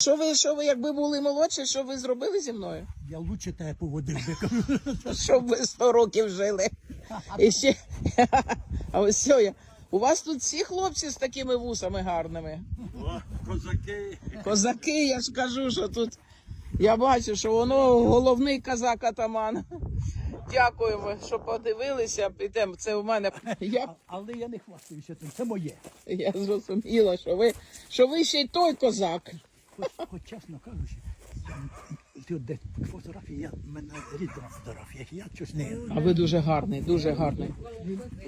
Що ви, що ви, якби були молодші, що ви зробили зі мною? Я лучше тебе поводив би. Щоб ви 100 років жили. І ще... А ось я. У вас тут всі хлопці з такими вусами гарними. О, козаки. Козаки, я ж кажу, що тут. Я бачу, що воно головний казак атаман. Дякуємо, що подивилися. Підемо. Це у мене. Я, А- Але я не хвастаюся цим, це моє. я зрозуміла, що ви, що ви ще й той козак. Хоч, хоч чесно кажучи, я, ти от де фотографії, я, мене рідна фотографія, я щось не, А ви дуже гарний, дуже гарний.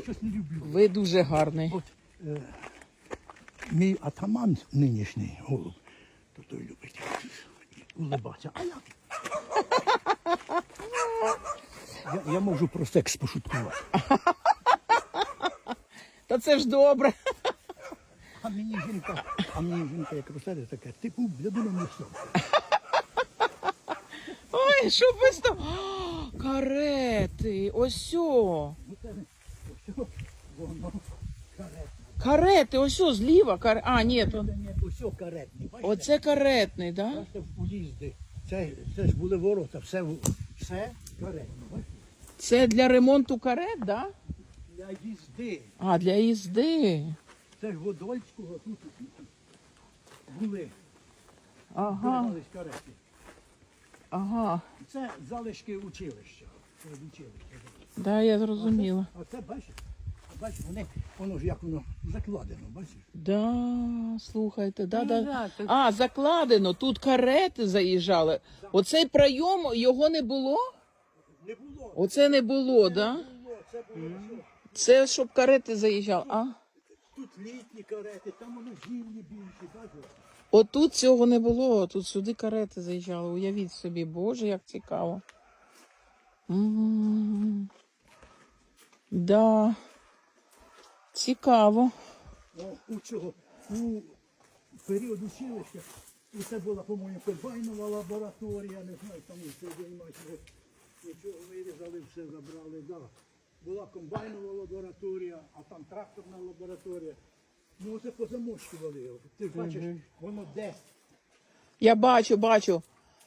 щось не люблю. Ви дуже гарний. От е, мій атаман нинішній голуб, то той любить улибатися. А я? Я, я можу про секс пошуткувати. Та це ж добре. А мені жінка, а мені жінка як розсаде таке, типу, бляду на місто. Ой, що ви там? Карети, ось. Воно каретне. Карети, ось о, зліва. Кар... А, ні, то... Не усе каретне. Бачите? оце каретний, да? Бачите, в уїзди. Це, це ж були ворота, все, все каретне. Бачите? Це для ремонту карет, да? Для їзди. А, для їзди. Це ж Водольського тут були, Ага, карети. ага. Це залишки училища. Це училища. Да, я зрозуміла. А це бачиш? Бачиш, вони, воно ж як воно закладено, бачиш? Да, слухайте, да, да. да, це- А, закладено, тут карети заїжджали. Оцей прийом, його не було? Не було. Оце не було, да? було, це було. Це щоб карети заїжджали. А? Тут літні карети, там воно зимні більші, бачиш? Отут цього не було, тут сюди карети заїжджали. Уявіть собі, боже, як цікаво. Да. Цікаво. О, у цього, у період училища, і це була, по-моєму, комбайнова лабораторія, не знаю, там все займаються, нічого вирізали, все забрали, да. Була комбайнова лабораторія, а там тракторна лабораторія. Ну, це позамощували його. Ти ж бачиш, воно десь. Я бачу, бачу,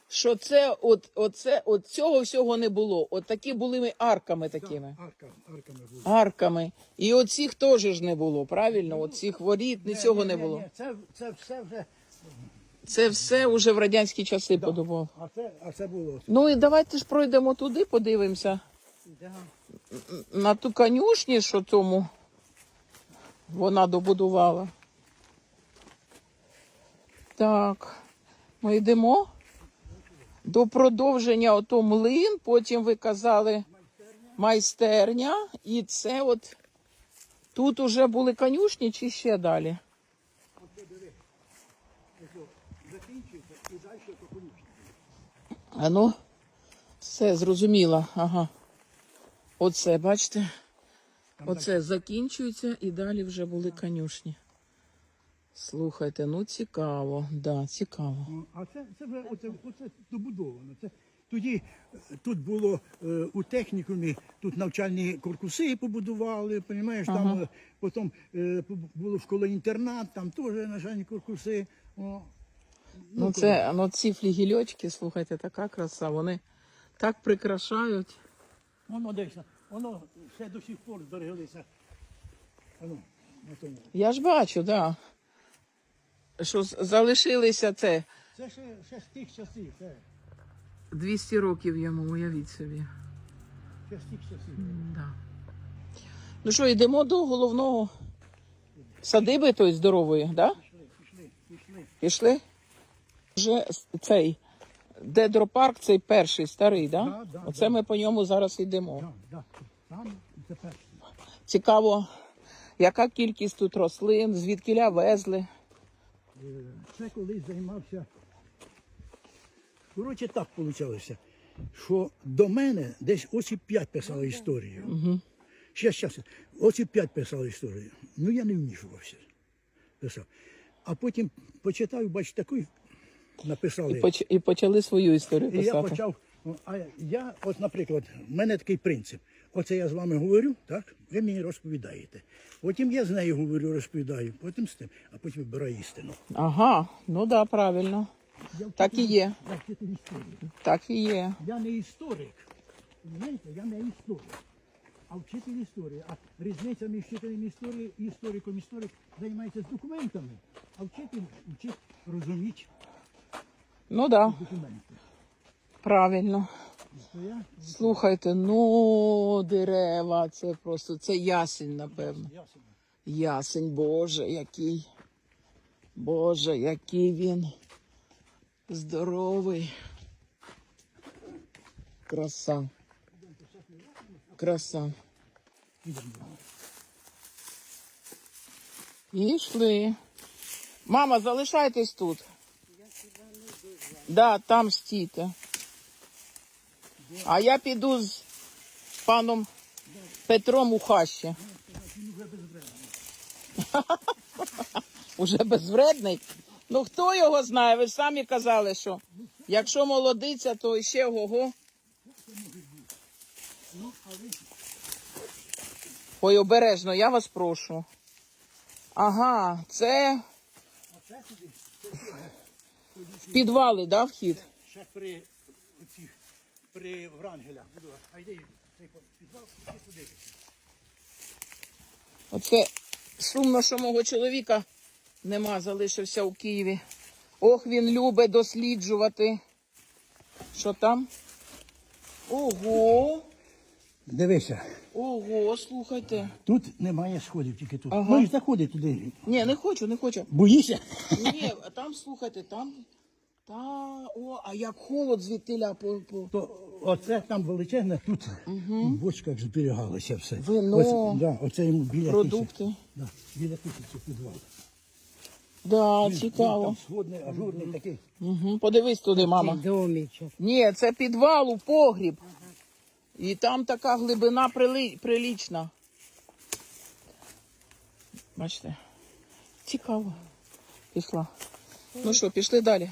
що це от, оце, от цього всього не було. От такі були ми арками такими. Арка, арками були. Арками. І оцих теж ж не було, правильно? Оцих воріт, нічого не було. Ні, це, це все вже. Це все вже в радянські часи подумав. А це, а це було. Ну і давайте ж пройдемо туди, подивимося. На ту конюшні, що тому вона добудувала. Так, ми йдемо до продовження ото млин, потім ви казали майстерня, і це от тут уже були конюшні чи ще далі? Закінчується і далі то конюшня. А ну, все зрозуміло. Ага. Оце, бачите? Оце закінчується і далі вже були конюшні. Слухайте, ну цікаво, да, цікаво. Ну, А це, це вже оце, оце добудовано. Це, тоді е, тут було е, у технікумі, тут навчальні корпуси побудували, розумієш, там е, потім е, було школа-інтернат, там теж навчальні корпуси. О, Ну це, ну ці флігельочки, слухайте, така краса, вони так прикрашають. Воно десь, воно все до сих пор збереглися. Воно, на тому. Я ж бачу, да. Що з- залишилися це Це ще, ще з тих часів, це 200 років йому, уявіть собі. ще з тих часів. Да. Ну що, йдемо до головного садиби тої здорової, да? Пішли, пішли, пішли. Пішли? Вже с- цей дендропарк, цей перший старий, да? Да, да, Оце да. ми по ньому зараз йдемо. Да, да. Там тепер. Цікаво, яка кількість тут рослин, звідкіля везли. Е, Це колись займався. Коротше, так вийшло, що до мене десь Осіп 5 писав історію. Угу. Щас, щас. Осіп 5 писав історію. Ну я не вмішувався. Писав. А потім почитав, бач, такий написали. І, поч... і почали свою історію І я почав. А я, от, наприклад, в мене такий принцип. Оце я з вами говорю, так? Ви мені розповідаєте. Потім я з нею говорю, розповідаю, потім з тим, а потім вибираю істину. Ага, ну да, правильно. Я Так і є. Я. Так і є. Я не історик. Знаєте, я не історик, а вчитель історії. А різниця між вчителем історії і істориком історик займається з документами, а вчитель вчить розуміти Ну да, правильно. Слухайте, ну дерева, це просто це ясень, напевно. Ясень, Боже, який. Боже, який він здоровий. Краса. Краса. Пішли. Мама, залишайтесь тут. Да, там стійте. А я піду з паном Петром у хащі. Уже безвредний. Ну хто його знає? Ви самі казали, що якщо молодиця, то ще ого. Ой, обережно, я вас прошу. Ага, це Оце сюди, в підвали, да, вхід? ще при оцих, при Врангелях. буду. А йди, цей підвал, іди туди. Оце сумно, що мого чоловіка нема, залишився у Києві. Ох, він любить досліджувати. Що там? Ого, Дивися, ого, слухайте. тут немає сходів, тільки тут. Ага. Можеш заходити туди. Ні, не хочу, не хочу. Боїшся? Ні, а там, слухайте, там. Та, о, а як холод звідтиля по, по. То оце там величезне, тут в бочках зберігалося все. Вино. Ось, да, оце йому біля Продукти. тисячі. Да, біля тисячі підвал. Да, Він цікаво. Там сходний, ажурний такий. Угу. Подивись туди, мама. Домічок. Ні, це підвал у погріб. І там така глибина прилічна. Бачите? Цікаво. Пішла. Ну що, пішли далі.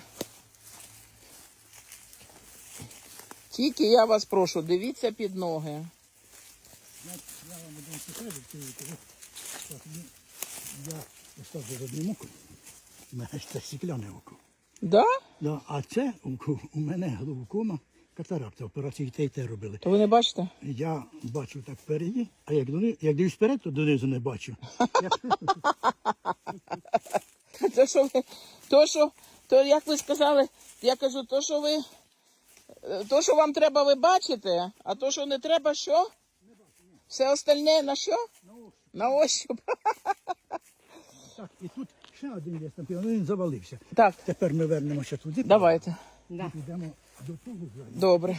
Тільки я вас прошу, дивіться під ноги. Я, вам один так, ну, я поставлю одним оком. У мене це стекляне око. Да? Да, а це у мене глаукома, катаракта, операції те й те робили. То ви не бачите? Я бачу так впереді, а як, дони, як дивлюсь вперед, то донизу не бачу. То, що ви, то, що, то, як ви сказали, я кажу, то, що ви, то, що вам треба, ви бачите, а то, що не треба, що? Все остальне на що? На ощуп. Так, і тут ще один є він завалився. Так, Тепер ми вернемося туди. давайте. Да. Йдемо. Добре.